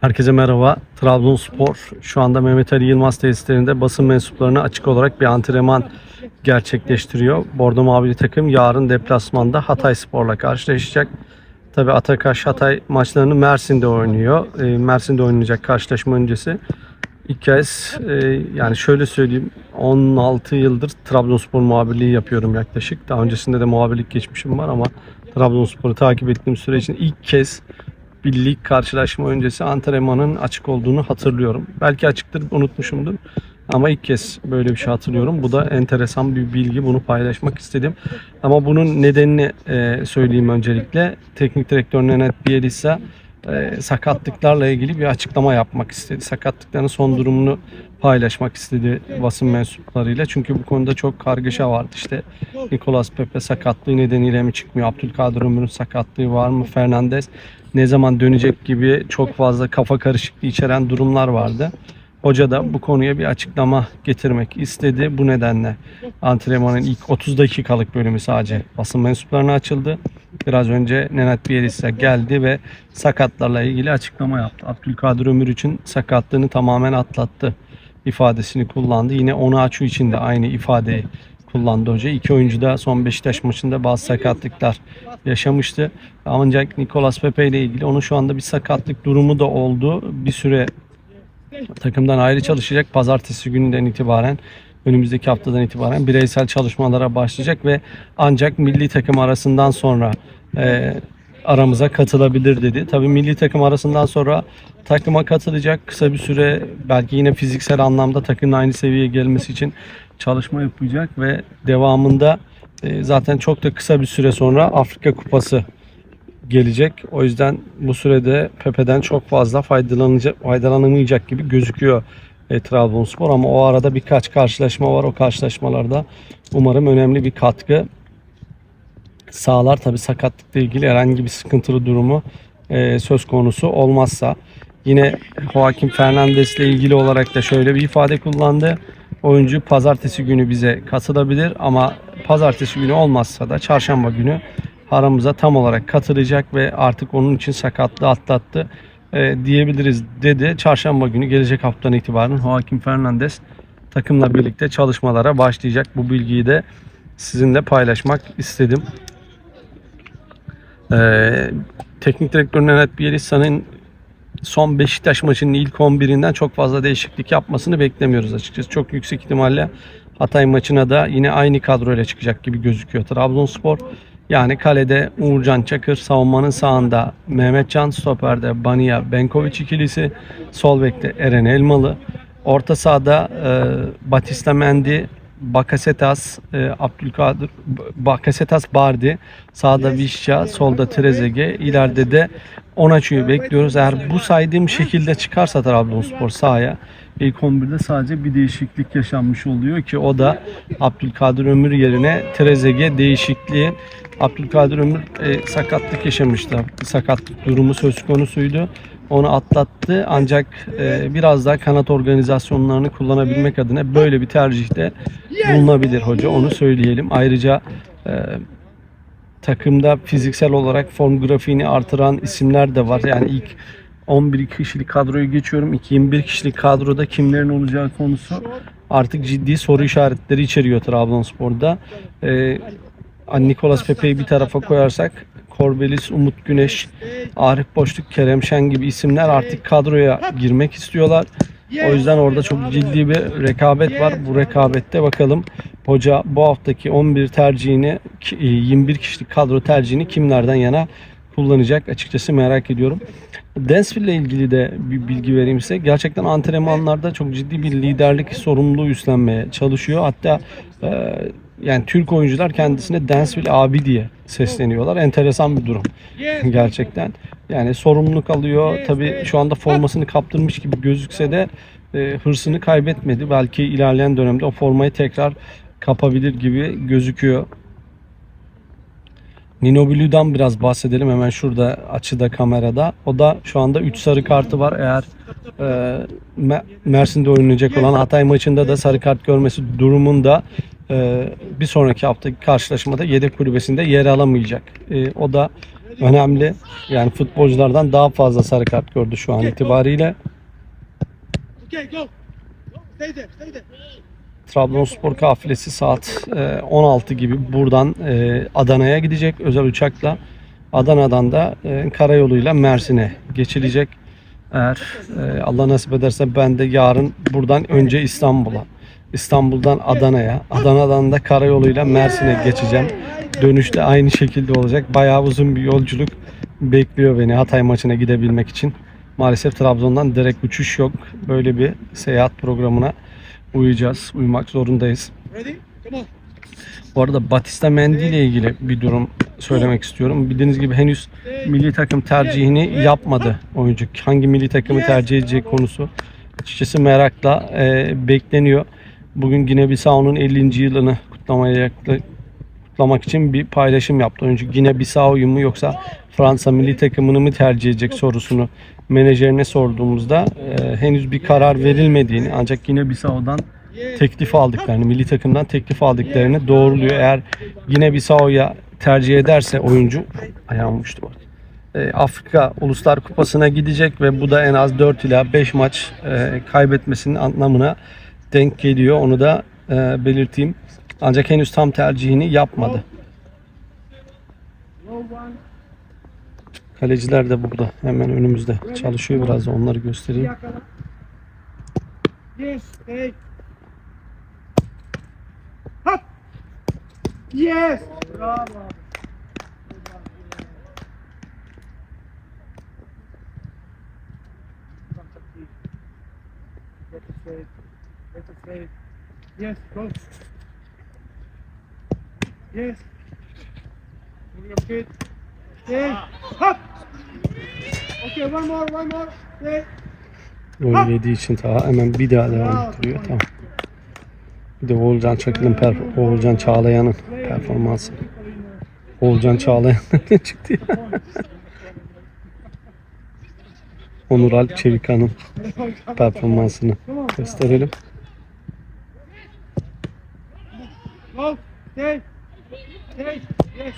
Herkese merhaba. Trabzonspor şu anda Mehmet Ali Yılmaz tesislerinde basın mensuplarına açık olarak bir antrenman gerçekleştiriyor. Bordo Mavili takım yarın deplasmanda Hatay Spor'la karşılaşacak. Tabi Atakaş Hatay maçlarını Mersin'de oynuyor. E, Mersin'de oynayacak karşılaşma öncesi. İlk kez e, yani şöyle söyleyeyim 16 yıldır Trabzonspor muhabirliği yapıyorum yaklaşık. Daha öncesinde de muhabirlik geçmişim var ama Trabzonspor'u takip ettiğim süre için ilk kez bir lig karşılaşma öncesi antrenmanın açık olduğunu hatırlıyorum. Belki açıktır unutmuşumdur. Ama ilk kez böyle bir şey hatırlıyorum. Bu da enteresan bir bilgi. Bunu paylaşmak istedim. Ama bunun nedenini e, söyleyeyim öncelikle. Teknik direktör Nenet Bielisa e, sakatlıklarla ilgili bir açıklama yapmak istedi. Sakatlıkların son durumunu paylaşmak istedi basın mensuplarıyla. Çünkü bu konuda çok kargaşa vardı. İşte Nicolas Pepe sakatlığı nedeniyle mi çıkmıyor? Abdülkadir Ömür'ün sakatlığı var mı? Fernandez ne zaman dönecek gibi çok fazla kafa karışıklığı içeren durumlar vardı. Hoca da bu konuya bir açıklama getirmek istedi. Bu nedenle antrenmanın ilk 30 dakikalık bölümü sadece basın mensuplarına açıldı. Biraz önce Nenad Bielisa geldi ve sakatlarla ilgili açıklama yaptı. Abdülkadir Ömür için sakatlığını tamamen atlattı ifadesini kullandı. Yine Onaçu için de aynı ifadeyi kullandı hoca. İki oyuncu da son Beşiktaş maçında bazı sakatlıklar yaşamıştı. Ancak Nicolas Pepe ile ilgili onun şu anda bir sakatlık durumu da oldu. Bir süre takımdan ayrı çalışacak. Pazartesi gününden itibaren önümüzdeki haftadan itibaren bireysel çalışmalara başlayacak ve ancak milli takım arasından sonra e, aramıza katılabilir dedi. Tabii milli takım arasından sonra takıma katılacak kısa bir süre belki yine fiziksel anlamda takımın aynı seviyeye gelmesi için çalışma yapacak ve devamında e, zaten çok da kısa bir süre sonra Afrika Kupası gelecek. O yüzden bu sürede Pepe'den çok fazla faydalanacak, faydalanamayacak gibi gözüküyor e, Trabzonspor ama o arada birkaç karşılaşma var. O karşılaşmalarda umarım önemli bir katkı sağlar. Tabi sakatlıkla ilgili herhangi bir sıkıntılı durumu e, söz konusu olmazsa. Yine Joaquin Fernandez ile ilgili olarak da şöyle bir ifade kullandı. Oyuncu pazartesi günü bize katılabilir ama pazartesi günü olmazsa da çarşamba günü aramıza tam olarak katılacak ve artık onun için sakatlığı atlattı e, diyebiliriz dedi. Çarşamba günü gelecek haftadan itibaren Joaquin Fernandez takımla birlikte çalışmalara başlayacak. Bu bilgiyi de sizinle paylaşmak istedim. Ee, teknik direktör Nenet Bielisa'nın son Beşiktaş maçının ilk 11'inden çok fazla değişiklik yapmasını beklemiyoruz açıkçası. Çok yüksek ihtimalle Hatay maçına da yine aynı kadroyla çıkacak gibi gözüküyor Trabzonspor. Yani kalede Uğurcan Çakır, savunmanın sağında Mehmetcan, stoperde Bania Benkovic ikilisi, sol bekte Eren Elmalı, orta sahada e, Batista Mendy, Bakasetas, e, Abdülkadir, Bakasetas Bardi, sağda Vişça, solda Trezege, ileride de Onaçu'yu bekliyoruz. Eğer bu saydığım şekilde çıkarsa Trabzonspor sahaya ilk 11'de sadece bir değişiklik yaşanmış oluyor ki o da Abdülkadir Ömür yerine Trezege değişikliği. Abdülkadir Ömür e, sakatlık yaşamıştı. Sakatlık durumu söz konusuydu. Onu atlattı ancak e, biraz daha kanat organizasyonlarını kullanabilmek adına böyle bir tercihte bulunabilir hoca onu söyleyelim. Ayrıca e, takımda fiziksel olarak form grafiğini artıran isimler de var. Yani ilk 11 kişilik kadroyu geçiyorum. 2-21 kişilik kadroda kimlerin olacağı konusu artık ciddi soru işaretleri içeriyor Trabzonspor'da. Ee, Nicolas Pepe'yi bir tarafa koyarsak Korbelis, Umut Güneş, Arif Boşluk, Kerem Şen gibi isimler artık kadroya girmek istiyorlar. O yüzden orada çok ciddi bir rekabet var. Bu rekabette bakalım hoca bu haftaki 11 tercihini 21 kişilik kadro tercihini kimlerden yana kullanacak açıkçası merak ediyorum. Dansville ile ilgili de bir bilgi vereyim size. Gerçekten antrenmanlarda çok ciddi bir liderlik sorumluluğu üstlenmeye çalışıyor. Hatta e, yani Türk oyuncular kendisine Dansville abi diye sesleniyorlar. Enteresan bir durum gerçekten. Yani sorumluluk alıyor. Tabii şu anda formasını kaptırmış gibi gözükse de e, hırsını kaybetmedi. Belki ilerleyen dönemde o formayı tekrar kapabilir gibi gözüküyor. Nino Blu'dan biraz bahsedelim hemen şurada açıda kamerada. O da şu anda 3 sarı kartı var. Eğer e, Mersin'de oynayacak olan Hatay maçında da sarı kart görmesi durumunda bir sonraki haftaki karşılaşmada yedek kulübesinde yer alamayacak. E, o da önemli. Yani futbolculardan daha fazla sarı kart gördü şu an itibariyle. Trabzonspor kafilesi saat e, 16 gibi buradan e, Adana'ya gidecek özel uçakla. Adana'dan da e, karayoluyla Mersin'e geçilecek. Eğer e, Allah nasip ederse ben de yarın buradan önce İstanbul'a, İstanbul'dan Adana'ya, Adana'dan da karayoluyla Mersin'e geçeceğim. Dönüşte aynı şekilde olacak. Bayağı uzun bir yolculuk bekliyor beni Hatay maçına gidebilmek için. Maalesef Trabzon'dan direkt uçuş yok. Böyle bir seyahat programına uyacağız, uymak zorundayız. Bu arada Batista Mendy ile ilgili bir durum söylemek istiyorum. Bildiğiniz gibi henüz milli takım tercihini yapmadı oyuncu. Hangi milli takımı tercih edecek konusu açıkçası merakla e, bekleniyor. Bugün Gine-Bissau'nun 50. yılını kutlamaya kutlamak için bir paylaşım yaptı. Oyuncu Gine-Bissau'yu mu yoksa Fransa milli takımını mı tercih edecek sorusunu menajerine sorduğumuzda e, henüz bir karar verilmediğini ancak Gine-Bissau'dan teklif aldıklarını, milli takımdan teklif aldıklarını doğruluyor. Eğer yine Bissau'ya tercih ederse oyuncu ayağım uçtu bak. E, Afrika Uluslar Kupası'na gidecek ve bu da en az 4 ila 5 maç e, kaybetmesinin anlamına denk geliyor. Onu da e, belirteyim. Ancak henüz tam tercihini yapmadı. Kaleciler de burada hemen önümüzde çalışıyor. Biraz da onları göstereyim. Yes. Bravo. Yes, go. Yes. Moving up good. Stay. Hop. Okay, one more, one more. Stay. Gol yediği için ta hemen bir daha devam ettiriyor. Tamam. Bir de Oğulcan Çakır'ın perf- Oğulcan Çağlayan'ın performansı. Oğulcan Çağlayan ne çıktı ya? Onur Alp Çevikan'ın performansını gösterelim. Go. Stay. Stay. Yes.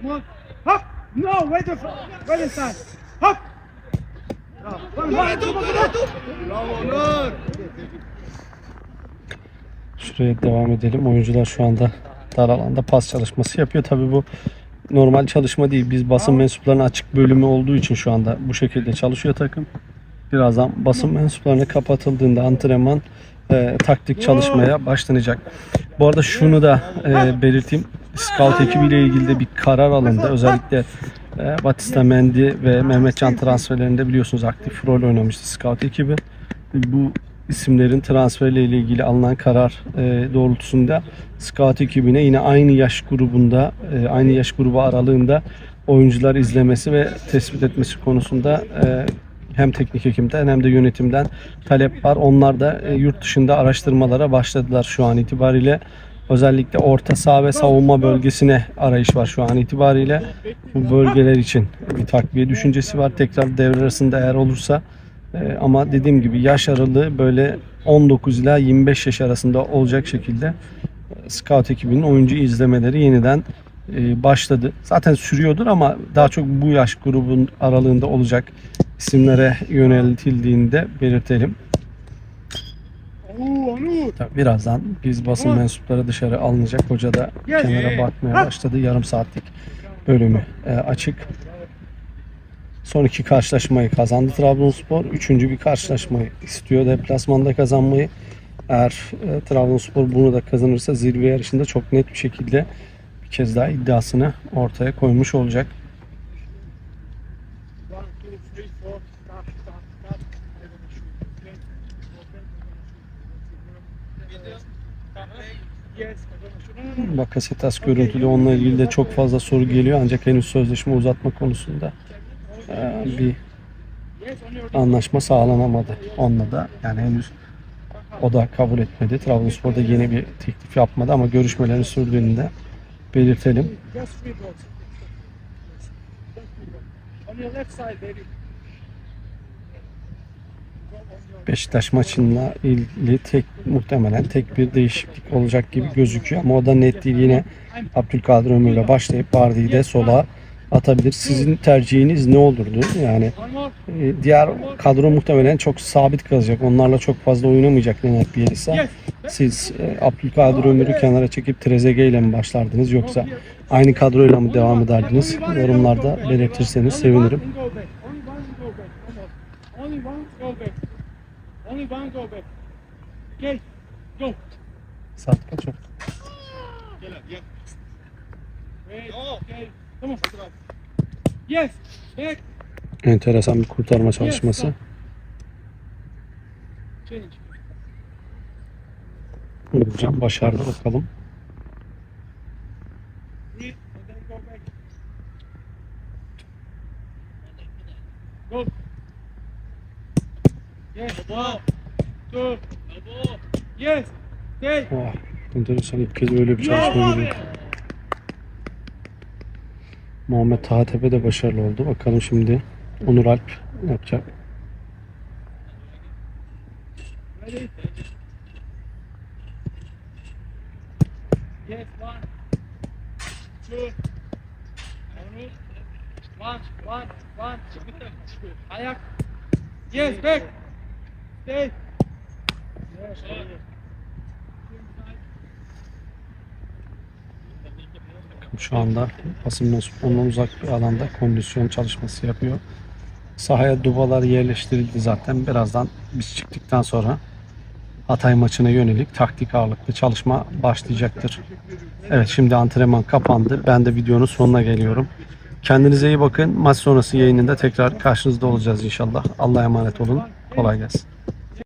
Come on. Hop. No, wait the wait. Hop. Bravo. One more. Bravo, Onur. Şuraya devam edelim. Oyuncular şu anda dar alanda pas çalışması yapıyor. Tabii bu normal çalışma değil. Biz basın mensuplarının açık bölümü olduğu için şu anda bu şekilde çalışıyor takım. Birazdan basın mensuplarına kapatıldığında antrenman e, taktik çalışmaya başlanacak. Bu arada şunu da e, belirteyim. Scout ekibiyle ilgili de bir karar alındı. Özellikle e, Batista Mendy ve Mehmetcan transferlerinde biliyorsunuz aktif rol oynamıştı Scout ekibi. Bu isimlerin transferleriyle ilgili alınan karar e, doğrultusunda Scout ekibine yine aynı yaş grubunda, e, aynı yaş grubu aralığında oyuncular izlemesi ve tespit etmesi konusunda e, hem teknik ekimden hem de yönetimden talep var. Onlar da e, yurt dışında araştırmalara başladılar şu an itibariyle. Özellikle orta saha ve savunma bölgesine arayış var şu an itibariyle. Bu bölgeler için bir takviye düşüncesi var. Tekrar devre arasında eğer olursa ee, ama dediğim gibi yaş aralığı böyle 19 ila 25 yaş arasında olacak şekilde e, scout ekibinin oyuncu izlemeleri yeniden e, başladı. Zaten sürüyordur ama daha çok bu yaş grubun aralığında olacak isimlere yöneltildiğinde belirtelim. Tabii birazdan biz basın mensupları dışarı alınacak. Hoca da kenara bakmaya başladı. Yarım saatlik bölümü e, açık. Son iki karşılaşmayı kazandı Trabzonspor. Üçüncü bir karşılaşmayı istiyor deplasmanda kazanmayı. Eğer e, Trabzonspor bunu da kazanırsa zirve yarışında çok net bir şekilde kez daha iddiasını ortaya koymuş olacak. Bakasetas görüntülü onunla ilgili de çok fazla soru geliyor ancak henüz sözleşme uzatma konusunda e, bir anlaşma sağlanamadı. Onunla da yani henüz o da kabul etmedi. Trabzonspor da yeni bir teklif yapmadı ama görüşmelerin sürdüğünü de belirtelim. Beşiktaş maçıyla ilgili tek muhtemelen tek bir değişiklik olacak gibi gözüküyor ama o da net değil. Yine Abdülkadir Ömür'le başlayıp Bardi'yi de sola atabilir. Sizin tercihiniz ne olurdu? Yani e, diğer kadro muhtemelen çok sabit kalacak. Onlarla çok fazla oynamayacak Lennart Bielsa. Siz e, Abdülkadir Ömür'ü kenara çekip Trezeguet ile mi başlardınız yoksa aynı kadroyla mı devam ederdiniz? Yorumlarda belirtirseniz sevinirim. Saat kaç oldu? Wait. Okay. Come Yes. Back. Enteresan bir kurtarma çalışması. Change. Hocam başardı bakalım. Go. Yes. One. Two. Yes. Stay. Oh, enteresan ilk kez öyle bir çalışma görüyorum. Muhammed Tahatepe de başarılı oldu. Bakalım şimdi Onur Alp yapacak. Yes, one, two, one, one, one. Ayak. Yes, back. Stay. Yes, Şu anda basın mensuplarından uzak bir alanda kondisyon çalışması yapıyor. Sahaya dubalar yerleştirildi zaten. Birazdan biz çıktıktan sonra Hatay maçına yönelik taktik ağırlıklı çalışma başlayacaktır. Evet şimdi antrenman kapandı. Ben de videonun sonuna geliyorum. Kendinize iyi bakın. Maç sonrası yayınında tekrar karşınızda olacağız inşallah. Allah'a emanet olun. Kolay gelsin.